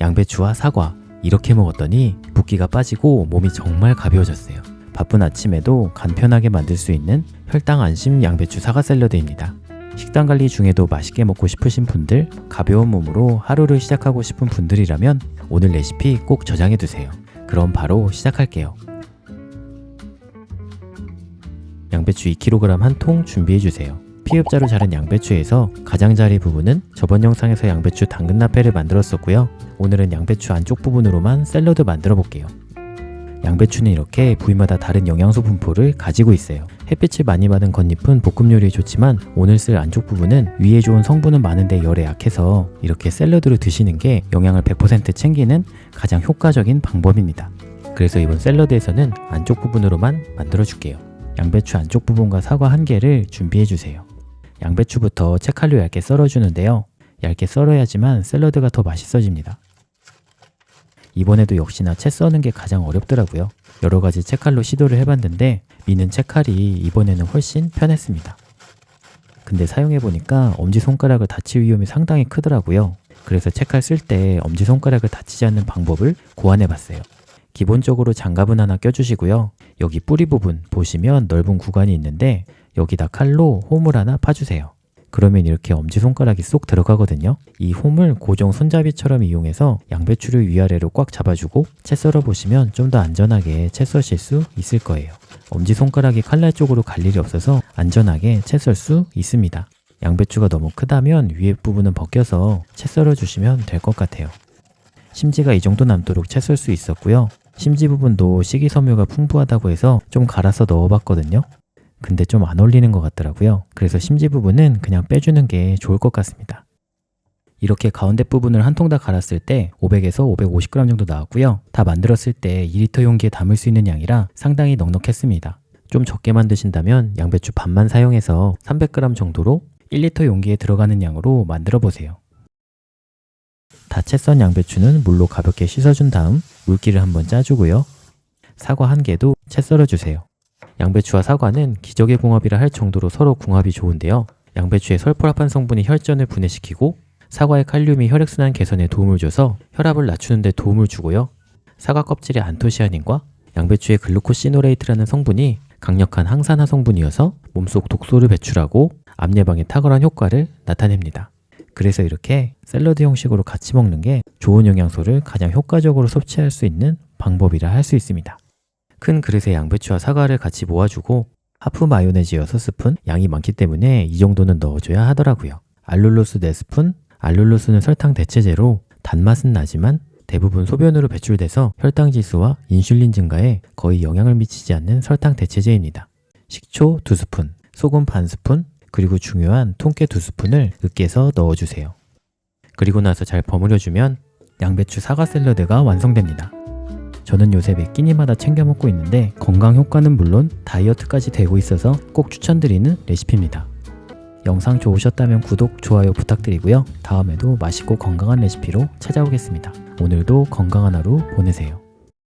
양배추와 사과 이렇게 먹었더니 붓기가 빠지고 몸이 정말 가벼워졌어요. 바쁜 아침에도 간편하게 만들 수 있는 혈당 안심 양배추 사과 샐러드입니다. 식단 관리 중에도 맛있게 먹고 싶으신 분들, 가벼운 몸으로 하루를 시작하고 싶은 분들이라면 오늘 레시피 꼭 저장해 두세요. 그럼 바로 시작할게요. 양배추 2kg 한 통 준비해 주세요. 피읍자로 자른 양배추에서 가장자리 부분은 저번 영상에서 양배추 당근 나페를 만들었었고요. 오늘은 양배추 안쪽 부분으로만 샐러드 만들어 볼게요. 양배추는 이렇게 부위마다 다른 영양소 분포를 가지고 있어요. 햇빛을 많이 받은 겉잎은 볶음 요리에 좋지만 오늘 쓸 안쪽 부분은 위에 좋은 성분은 많은데 열에 약해서 이렇게 샐러드로 드시는 게 영양을 100% 챙기는 가장 효과적인 방법입니다. 그래서 이번 샐러드에서는 안쪽 부분으로만 만들어 줄게요. 양배추 안쪽 부분과 사과 한 개를 준비해 주세요. 양배추부터 채칼로 얇게 썰어주는데요. 얇게 썰어야지만 샐러드가 더 맛있어집니다. 이번에도 역시나 채 써는 게 가장 어렵더라고요. 여러 가지 채칼로 시도를 해봤는데 미는 채칼이 이번에는 훨씬 편했습니다. 근데 사용해보니까 엄지손가락을 다칠 위험이 상당히 크더라고요. 그래서 채칼 쓸 때 엄지손가락을 다치지 않는 방법을 고안해봤어요. 기본적으로 장갑은 하나 껴주시고요. 여기 뿌리 부분 보시면 넓은 구간이 있는데 여기다 칼로 홈을 하나 파주세요. 그러면 이렇게 엄지손가락이 쏙 들어가거든요. 이 홈을 고정 손잡이처럼 이용해서 양배추를 위아래로 꽉 잡아주고 채 썰어 보시면 좀 더 안전하게 채 써실 수 있을 거예요. 엄지손가락이 칼날 쪽으로 갈 일이 없어서 안전하게 채 썰 수 있습니다. 양배추가 너무 크다면 위에 부분은 벗겨서 채 썰어 주시면 될 것 같아요. 심지가 이 정도 남도록 채 썰 수 있었고요. 심지 부분도 식이섬유가 풍부하다고 해서 좀 갈아서 넣어봤거든요. 근데 좀 안 어울리는 것 같더라고요. 그래서 심지 부분은 그냥 빼주는 게 좋을 것 같습니다. 이렇게 가운데 부분을 한 통 다 갈았을 때 500에서 550g 정도 나왔고요. 다 만들었을 때 2리터 용기에 담을 수 있는 양이라 상당히 넉넉했습니다. 좀 적게 만드신다면 양배추 반만 사용해서 300g 정도로 1리터 용기에 들어가는 양으로 만들어 보세요. 다 채 썬 양배추는 물로 가볍게 씻어준 다음 물기를 한번 짜주고요. 사과 한 개도 채 썰어주세요. 양배추와 사과는 기적의 궁합이라 할 정도로 서로 궁합이 좋은데요. 양배추의 설포합한 성분이 혈전을 분해시키고 사과의 칼륨이 혈액순환 개선에 도움을 줘서 혈압을 낮추는 데 도움을 주고요. 사과 껍질의 안토시아닌과 양배추의 글루코시노레이트라는 성분이 강력한 항산화 성분이어서 몸속 독소를 배출하고 암 예방에 탁월한 효과를 나타냅니다. 그래서 이렇게 샐러드 형식으로 같이 먹는 게 좋은 영양소를 가장 효과적으로 섭취할 수 있는 방법이라 할 수 있습니다. 큰 그릇에 양배추와 사과를 같이 모아주고 하프 마요네즈 6스푼 양이 많기 때문에 이 정도는 넣어줘야 하더라고요. 알룰로스 4스푼 알룰로스는 설탕 대체제로 단맛은 나지만 대부분 소변으로 배출돼서 혈당 지수와 인슐린 증가에 거의 영향을 미치지 않는 설탕 대체제입니다. 식초 2스푼, 소금 반 스푼, 그리고 중요한 통깨 2스푼을 으깨서 넣어주세요. 그리고 나서 잘 버무려주면 양배추 사과 샐러드가 완성됩니다. 저는 요새 매 끼니마다 챙겨 먹고 있는데 건강 효과는 물론 다이어트까지 되고 있어서 꼭 추천드리는 레시피입니다. 영상 좋으셨다면 구독, 좋아요 부탁드리고요. 다음에도 맛있고 건강한 레시피로 찾아오겠습니다. 오늘도 건강한 하루 보내세요.